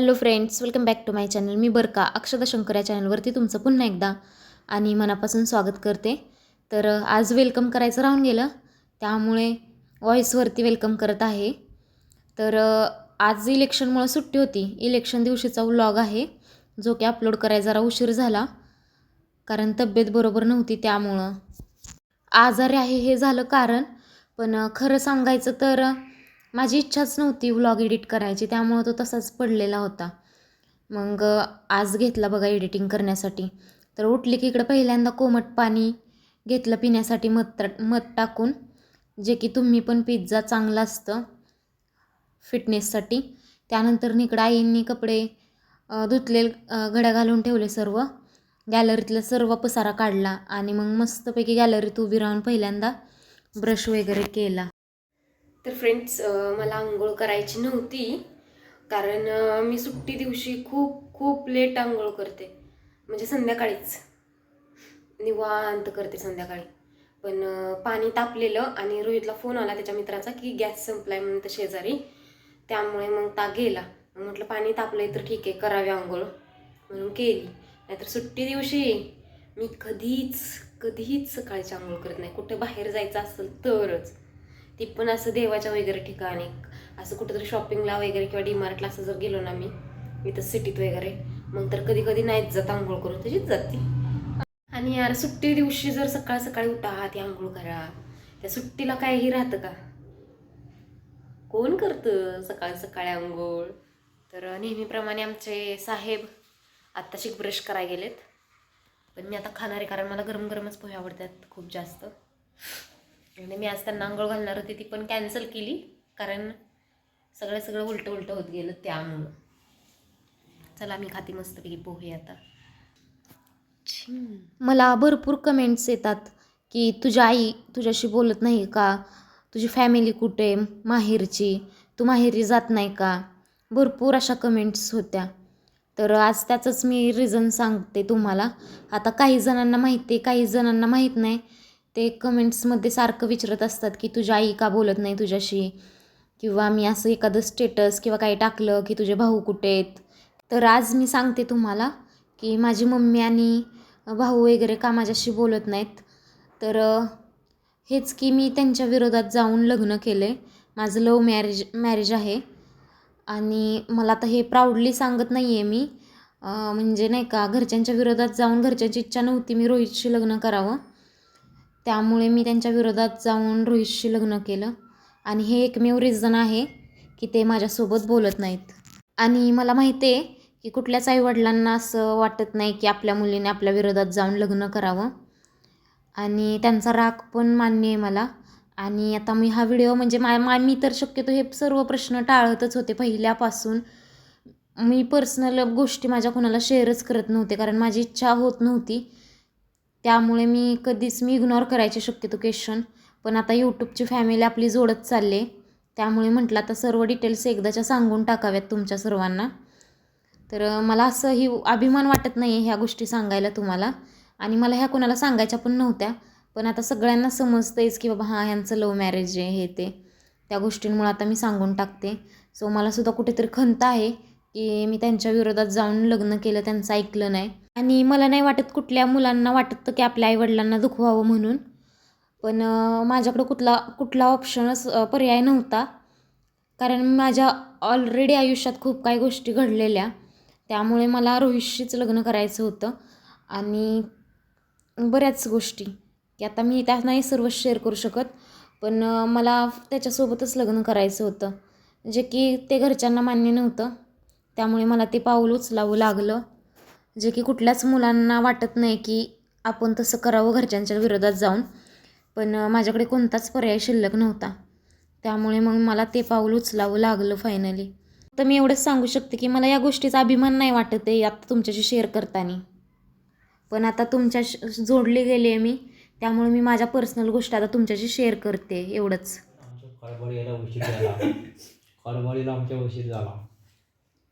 Hello friends welcome back to my channel मी बरका अक्षदा शंकर या चॅनलवरती तुमचं पुन्हा एकदा आणि मनापासून स्वागत करते. तर आज वेलकम करायचं राहून गेलं त्यामुळे व्हॉईसवरती वेलकम करत आहे. तर आज इलेक्शनमुळं सुट्टी होती. इलेक्शन दिवशीचा व्लॉग आहे जो की अपलोड करायला जरा उशीर झाला कारण तब्येत बरोबर नव्हती त्यामुळं. आजारी आहे हे झालं कारण पण खरं सांगायचं तर माझी इच्छाच नव्हती व्लॉग एडिट करायची त्यामुळं तो तसाच पडलेला होता. मग आज घेतला बघा एडिटिंग करण्यासाठी. तर उठली की इकडं पहिल्यांदा कोमट पाणी घेतलं पिण्यासाठी मध टा- मध टाकून जे की तुम्ही पण पिझ्झा चांगला असतं फिटनेससाठी त्यानंतर इकडं आईंनी कपडे धुतले घड्या घालून ठेवले सर्व. गॅलरीतला सर्व पसारा काढला आणि मग मस्तपैकी गॅलरीत उभी राहून पहिल्यांदा ब्रश वगैरे केला. तर फ्रेंड्स मला आंघोळ करायची नव्हती. कारण मी सुट्टी दिवशी खूप खूप लेट आंघोळ करते. म्हणजे संध्याकाळीच. निवांत करते संध्याकाळी. पण पाणी तापलेलं आणि रोहितला फोन आला त्याच्या मित्राचा की गॅस संपलाय म्हणून तर शेजारी. त्यामुळे मग ता गेला. मग म्हटलं पाणी तापलंय तर ठीक आहे करावी आंघोळ. म्हणून केली. नाहीतर सुट्टी दिवशी मी कधीच कधीच सकाळची आंघोळ करत नाही. कुठे बाहेर जायचं असेल तरच. ती पण असं देवाच्या वगैरे ठिकाणी असं कुठेतरी शॉपिंगला वगैरे किंवा डीमार्टला असं जर गेलो ना मी इथं सिटीत वगैरे मग तर कधी कधी नाहीच जात आंघोळ करून तशीच जाते. आणि यार सुट्टी दिवशी जर सकाळ सकाळी उठा ती आंघोळ करा. त्या सुट्टीला काहीही राहतं का? कोण करतं सकाळ सकाळी आंघोळ? तर नेहमीप्रमाणे आमचे साहेब आत्ताशी ब्रश करायला गेलेत. पण मी आता खाणार आहे कारण मला गरम गरमच पोहे आवडतात खूप जास्त. आणि मी आज त्यांना आंघोळ घालणार होती ती पण कॅन्सल केली. कारण सगळं सगळं उलटं उलटं होत गेलं त्यामुळं. चला मी खाती मस्तपैकी पोहे आता. मला भरपूर कमेंट्स येतात की तुझी आई तुझ्याशी बोलत नाही का? तुझी फॅमिली कुठे? माहेरची? तू माहेरी जात नाही का? भरपूर अशा कमेंट्स होत्या. तर आज त्याचंच मी रिझन सांगते तुम्हाला. आता काही जणांना माहिती आहे काही जणांना माहीत नाही. ते कमेंट्समध्ये सारखं विचारत असतात की तुझी आई का बोलत नाही तुझ्याशी? किंवा मी असं एखादं स्टेटस किंवा काही टाकलं की तुझे भाऊ कुठे आहेत? तर आज मी सांगते तुम्हाला की माझी मम्मी आणि भाऊ वगैरे का माझ्याशी बोलत नाहीत. तर हेच की मी त्यांच्या विरोधात जाऊन लग्न केलं. आहे माझं लव्ह मॅरेज मॅरेज आहे. आणि मला आता हे प्राऊडली सांगत नाही आहे मी म्हणजे नाही का घरच्यांच्या विरोधात जाऊन घरच्यांची इच्छा नव्हती मी रोहितशी लग्न करावं. त्यामुळे मी त्यांच्या विरोधात जाऊन रोहितशी लग्न केलं. आणि हे एकमेव रिझन आहे की ते माझ्यासोबत बोलत नाहीत. आणि मला माहिती आहे की कुठल्याच आईवडिलांना असं वाटत नाही की आपल्या मुलीने आपल्या विरोधात जाऊन लग्न करावं. आणि त्यांचा राग पण मान्य आहे मला. आणि आता मी हा व्हिडिओ म्हणजे मा मा मी तर शक्यतो हे सर्व प्रश्न टाळतच होते पहिल्यापासून. मी पर्सनल गोष्टी माझ्या कोणाला शेअरच करत नव्हते कारण माझी इच्छा होत नव्हती. त्यामुळे मी कधीच मी इग्नोर करायचे शक्यतो क्वेश्चन पण आता यूट्यूबची फॅमिली आपली जोडत चालले त्यामुळे म्हटलं आता सर्व डिटेल्स एकदाच्या सांगून टाकाव्यात तुमच्या सर्वांना. तर मला असं ही अभिमान वाटत नाही आहे ह्या गोष्टी सांगायला तुम्हाला. आणि मला ह्या कोणाला सांगायच्या पण नव्हत्या. पण आता सगळ्यांना समजतंयच की बाबा हां ह्यांचं लव्ह मॅरेज आहे हे ते. त्या गोष्टींमुळे आता मी सांगून टाकते. सो मला सुद्धा कुठेतरी खंत आहे. की मी त्यांच्या विरोधात जाऊन लग्न केलं त्यांचं ऐकलं नाही. आणि मला नाही वाटत कुठल्या मुलांना वाटतं की आपल्या आईवडिलांना दुखवावं म्हणून. पण माझ्याकडं कुठला कुठला ऑप्शनच पर्याय नव्हता. कारण माझ्या ऑलरेडी आयुष्यात खूप काही गोष्टी घडलेल्या. त्यामुळे मला रोहितशीच लग्न करायचं होतं. आणि बऱ्याच गोष्टी. की आता मी त्या नाही सर्व शेअर करू शकत. पण मला त्याच्यासोबतच लग्न करायचं होतं. जे की ते घरच्यांना मान्य नव्हतं. त्यामुळे मला ते पाऊल उचलावं लागलं. जे की कुठल्याच मुलांना वाटत नाही की आपण तसं करावं घरच्यांच्या विरोधात जाऊन. पण माझ्याकडे कोणताच पर्याय शिल्लक नव्हता. त्यामुळे मग मला ते पाऊल उचलावं लागलं फायनली तर मी एवढंच सांगू शकते की मला या गोष्टीचा अभिमान नाही वाटत आहे आता तुमच्याशी शेअर करताना. पण आता तुमच्या जोडली गेली आहे मी त्यामुळे मी माझ्या पर्सनल गोष्टी आता तुमच्याशी शेअर करते एवढंच. खळबळीला उशीर झाला. खळबळीला आमच्या उशीर झाला.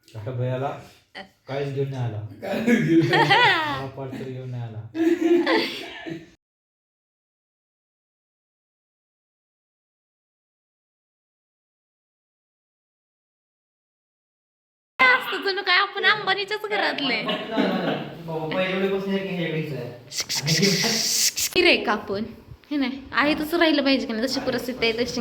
छोट्या भैयाला काहीच घेऊन नाही आला. मला घेऊन नाही आला. जणू काय? आपण अंबानीच्याच घरातले. रे का आपण. हे नाही. आहे तसं राहिलं पाहिजे का नाही? जशी परिस्थिती आहे तशी.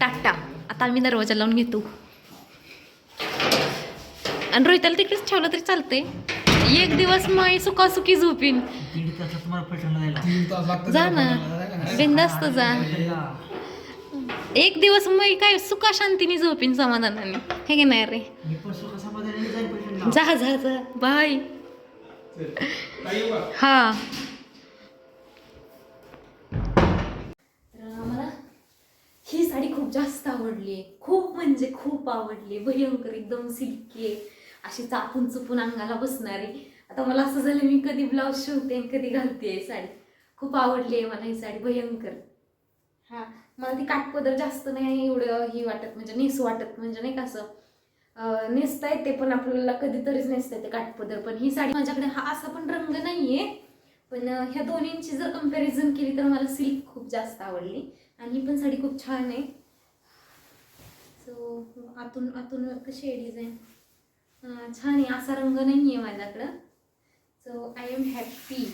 टाटा. आता आम्ही दरवाजा लावून घेतो. आणि रोहिताला तिकडेच ठेवलं तरी चालते एक दिवस मग सुखासुखी झोपीन. जा ना. बिंदास्त जा. एक दिवस मग काय सुखा शांतीने झोपीन समाधानाने. हे की नाही रे? जा जा जा. बाय. हा. खूप जास्त आवडली आहे. खूप म्हणजे खूप आवडली भयंकर एकदम सिल्की अशी चापून चुपून अंगाला बसणारी. आता मला असं झालं मी कधी ब्लाऊज शिवते आणि कधी घालते साडी. खूप आवडली आहे मला ही साडी भयंकर. हा मला ती काठपदर जास्त नाही एवढं ही वाटत म्हणजे नेस वाटत म्हणजे नाही का असं. नेसता येते पण आपल्याला कधीतरीच नेसता येते काटपदर. पण ही साडी माझ्याकडे हा असा पण रंग नाहीये पण ह्या दोन्हींची जर कंपॅरिझन केली तर मला सिल्क खूप जास्त आवडली. आणि ही पण साडी खूप छान आहे. सो आतून आतून कशी आहे डिझाईन छान आहे. असा रंग नाही आहे माझ्याकडं. सो आय एम हॅप्पी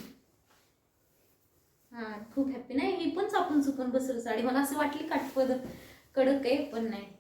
हां खूप हॅप्पी नाही ही पण चापून चुकून बसलो साडी. मला असं वाटली काटपद कडक आहे पण नाही.